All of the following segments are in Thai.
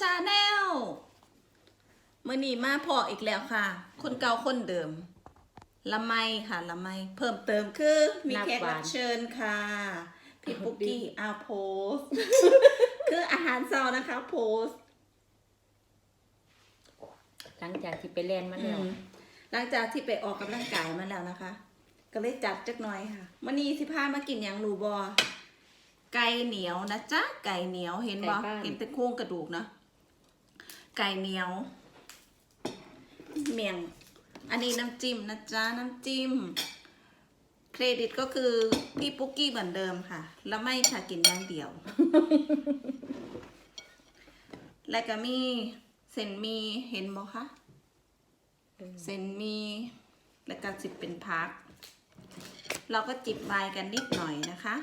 ชาแนลมื่อนี้มาพออีกแล้วค่ะ คนเก่าคนเดิม ละไมค่ะ ละไม เพิ่มเติมคือ มีแขกรับเชิญค่ะ พี่ปุ๊กกี้อาโพส คืออาหารเช้านะคะโพส หลังจากที่ไปเล่นมาแล้ว หลังจากที่ไปออกกำลังกายมาแล้วนะคะ ก็เลยจัดจักหน่อยค่ะมันนี้สิพามากินอย่างรูบอ ไก่เหนียวนะจ๊ะไก่เหนียวเห็นบอเห็นแต่โครงกระดูกเนาะไก่เหนียว เมี่ยง อันนี้น้ำจิ้มนะจ๊ะน้ำจิ้ม เครดิตก็คือพี่ปุ๊กกี้เหมือนเดิมค่ะ แล้วไม่ค่ะกินอย่างเดียว และก็มีเส้นหมีเห็นบอคะเส้นหมีแล้วก็สิเป็นพัก เราก็จิบไวน์กันนิดหน่อยนะคะ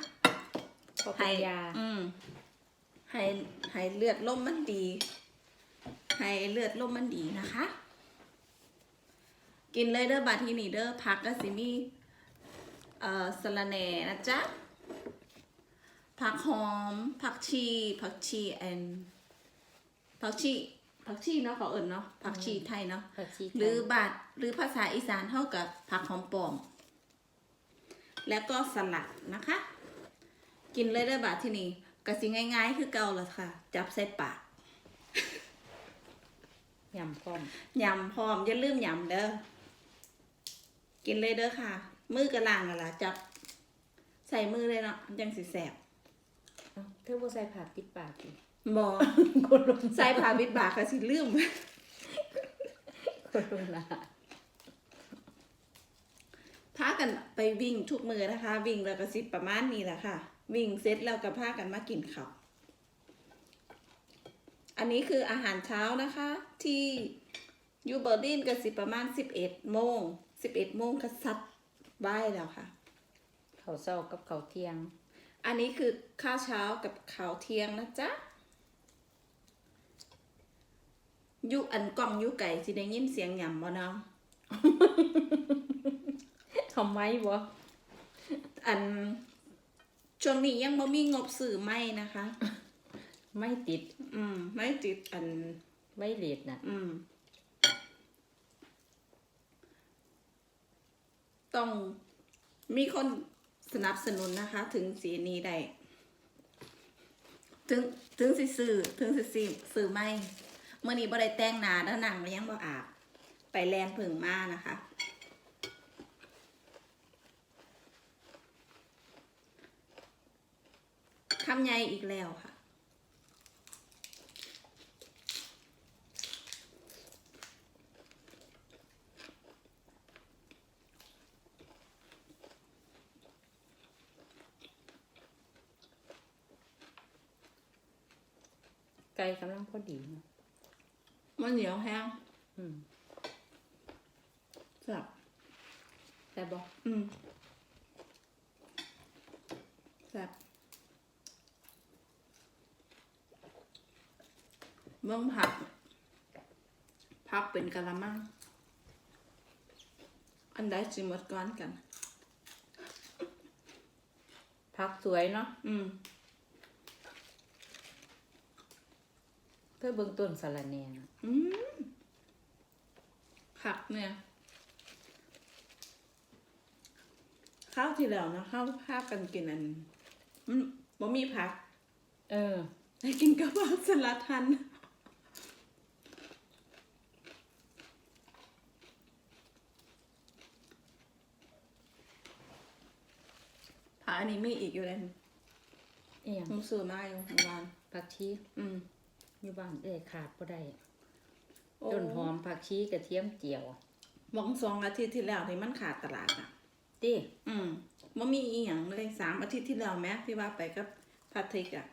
พอเป็นยา อืมให้ให้เลือดล่มมันดี ให้เลือดล่มมันดีนะคะ กินเลยเด้อบาทีนี่เด้อพักก็สิมีเอ่อสะระแหน่นะจ๊ะผักหอมผักชีผักชีแอนผักชีผักชีเนาะเขาเอิ่นเนาะผักชีไทยเนาะผักชีหรือบาทหรือภาษาอีสานเท่ากับผักหอมปอม แล้วก็สลัดนะคะ กินเลยได้อบาทที่นี่กะสิง่ายๆ คือเก่าละค่ะ จับใส่ปากยำพร้อมยำพร้อมอย่าลืมยำเด้อกินเลยเด้อค่ะ มือกระล่างอะล่ะจับ ใส่มือเลยเนาะยังสิแสบเอ้าเธอบ่ใส่ผักติดปากอีกบอคนลงใส่ผ้าบิดบากกะสิลืม คนลงนะ พากันไปวิ่งทุกมือนะคะ วิ่งแล้วก็สิประมาณนี้แหละค่ะ วิ่งเสร็จแล้วก็พากันมากินข้าวอันนี้คืออาหารเช้านะคะ ที่ยูเบอร์ดินก็สิประมาณสิบเอ็ดโมงสิบเอ็ดโมงก็ซัดบ่ายแล้วค่ะเขาวเศร้ากับเขาวเที่ยง อันนี้คือข้าวเช้ากับข้าวเที่ยงนะจ๊ะอยุอันกล่องอยุไก่สิได้ยินเสียงหยำบ่เนาะ ทำไมบ่อันช่วงนี้ยังบ่มีงบสื่อไม่นะคะ ไม่ติด อืม ไม่ติดอัน ไม่เลดน่ะอืม ต้องมีคนสนับสนุนนะคะ ถึงสีนี้ได้ ถึงถึงสิซื้อถึงสิซื้อซื้อไม่เมื่อนี้บ่ได้แต่งหน้าแล้วหนังมันยังบ่อาบ ไปแลนผึ่งมานะคะำใหญ่อีกแล้วค่ะ ไก่กำลังพอดีเนาะมันเหนียวแห้งอืมสับแต่บ่อืมสับ เบื้องผัก ผักเป็นกะละมัง อันใดสิหมดก่อนกัน ผักสวยเนาะ อืมเพื่อเบิ่งต้นสะระแหน่น่ะอืมผักเนี่ย ข้าวที่แล้วนะข้าวภาพกันกินอันมันบ่มีผัก เออ ได้กินกระเพราสลัดทัน ผักอันนี้มีอีกอยู่เลยอีหยังมึงซื้อมาอยู่เมื่อวานผักชีอืมอยู่บ้านเอ้ยขาดบ่ได้โอ้ต้นหอมผักชีกระเทียมเจียวบองสองอาทิตย์ที่แล้วที่มันขาดตลาดอะติอืมมันมีอีหยังเลยสามอาทิตย์ที่แล้วแม้ที่ว่าไปกับพาทริกอะ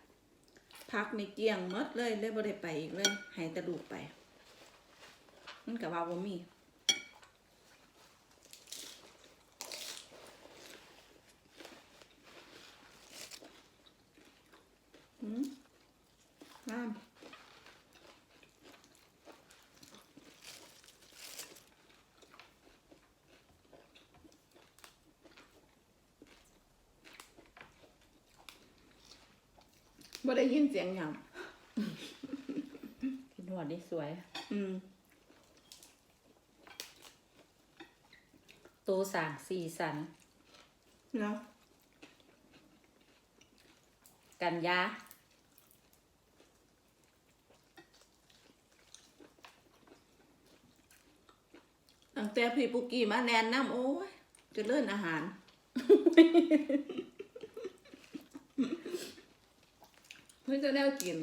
พักในเกลี้ยงหมดเลยเลยบ่ได้ไปอีกเลยให้แต่ลูกไป มันก็ว่าบ่มี อืมน้ำบ่ได้ยินเสียงหยำวดิสวยอืมตัวสางสีสัน เนาะกันยา ตั้งแต่พี่ปุกกี้มาแนนน้ำโอ้ยเจะเลื่อนอาหารไม่จะได้กิน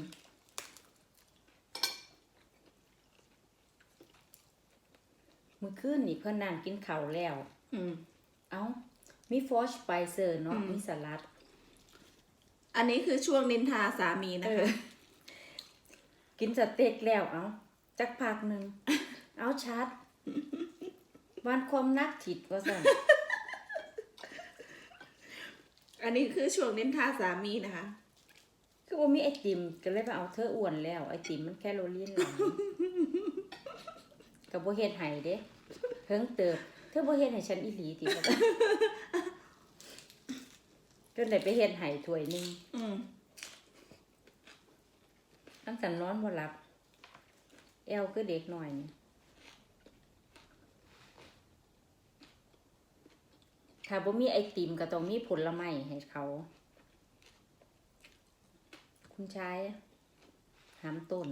เมื่อคืนนี่เพื่อนนั่งกินข้าวแล้ว อืมเอ้า มีฟอชไปเซอร์เนาะอืมมีสลัด อันนี้คือช่วงนินทาสามีนะเอคะอกินสเต็กแล้ว เอ้า จักพักหนึ่ง เอาชัด วันความนักถิดว่าสั่นอันนี้คือช่วงนินทาสามีนะคะ คือว่ามีไอติมก็เลยไปเอาเธออ้วนแล้ว ไอติมมันแคลอรี่หลายกับโบเฮ็ดไห้เด้เพิ่งเติบเธอโบเฮ็ดให้ฉันอีหลีติว่าซั่นจนได้ไปเฮ็ดไห้ถ้วยหนึงอืมตั้งแต่นอนบ่หลับแอวคือเด็กหน่อยนี่ ถ้าบ่มีไอติมก็ต้องมีผลไม้ให้เขา คุณชายหามต้น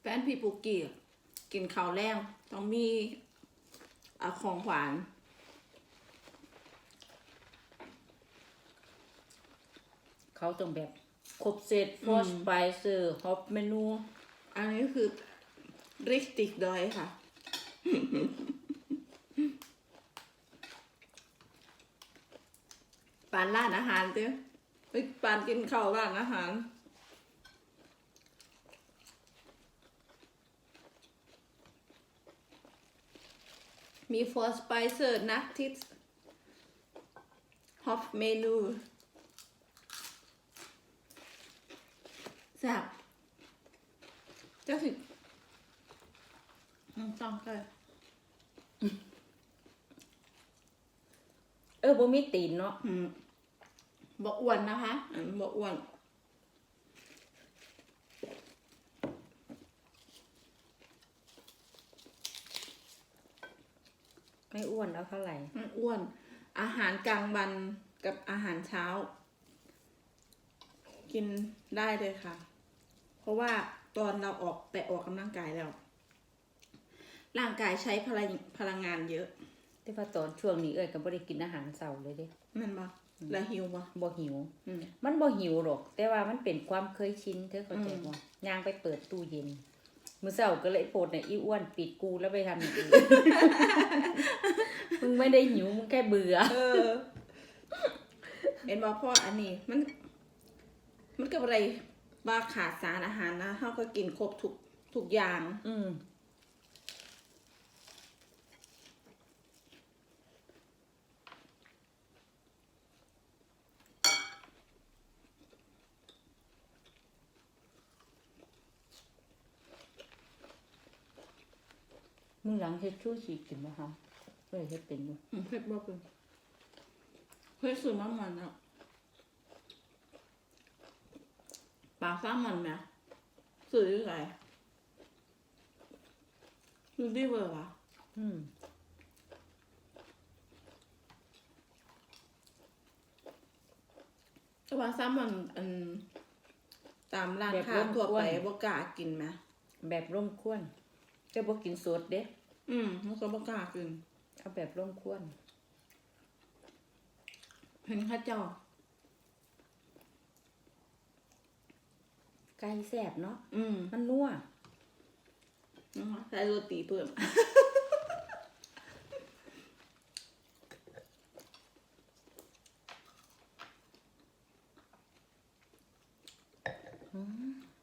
แฟนพี่ปุกกี้อะกินข้าวแรงต้องมีอะของหวานเขาต้องแบบ ครบเซตฟอสไปเซอร์ฮอปเมนู อันนี้คือริกติกดอยค่ะ ปานร้านอาหารเต้อเฮ้ยปานกินข้าวร้านอาหารมีฟอร์สไปเซอร์นักทิสฮอฟเมนู แซ่บเจ้าสิอืมต้องก็เออบ่มีตีนเนาะอืมบอกอ้วนนะคะอืมบอกอ้วนไม่อ้วนเอาเท่าไหร่ไม่อ้วน อาหารกลางวันกับอาหารเช้า กินได้เลยค่ะ เพราะว่าตอนเราออกไปออกกำลังกายแล้ว ร่างกายใช้พลังพลังงานเยอะแต่ว่าตอนช่วงนี้เอ้ยก็บ่ได้กินอาหารเช้าเลยเด้แมันบ่แล้วหิวบ่บ่หิว อืม มันบ่หิวหรอก แต่ว่ามันเป็นความเคยชินเธอเข้าใจบ่ย่างไปเปิดตู้เย็นมื้อเช้าก็เลยโพดในอีอ้วนปิดกูแล้วไปทำอย่างอื่นมึงไม่ได้หิวมึงแค่เบื่อ เออ เห็นบ่เพราะอันนี้มัน มันก็อะไรบาขาดสารอาหารนะเขาก็กินครบทุกทุกอย่าง อืมมึงหลังเฮ็ดชูชีกินบ่ฮะเอ้ยเฮ็ดเป็นอยู่อืมเผ็ดบ่เป็นเผ็ดสุดมันมันอะปลาซ่ามันไหมสื่อยังไงดูดีเวอร์วะอืมแต่ปลาซ่ามันอันตามร้านค้าทั่วไปบ่กล้ากินไหมแบบร่มควนจะบ่กินสดเด้ อืมมันก็บ่กล้ากิน เอาแบบร่มควนเห็นเข้าเจ้า ไก่แซ่บเนาะอืมมันนัวนะคะใส่โรตีเพิ่ม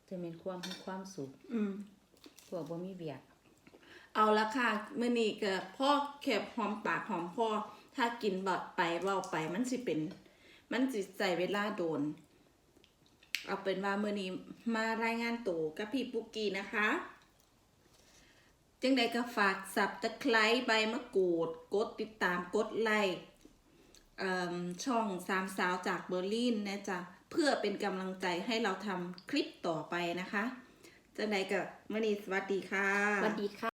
จะเป็นความมีความสุขอืมพวกบ่มีเบียกเอาละค่ะมื่อนี้ก็พ่อแคบหอมปากหอมคอถ้ากินบดไปเว้าไปมันสิเป็น มันสิใส่เวลาโดน เอาเป็นว่ามื่อนี้มารายงานตัวกับพี่ปุกกี้นะคะจึงใดก็ฝากสับตะไคร้ใบมะกรูด กดติดตามกดไลค์ช่องสามสาวจากเบอร์ลินนะจ๊ะเพื่อเป็นกำลังใจให้เราทำคลิปต่อไปนะคะ จังใดกับมื่อนี้สวัสดีค่ะ สวัสดีค่ะ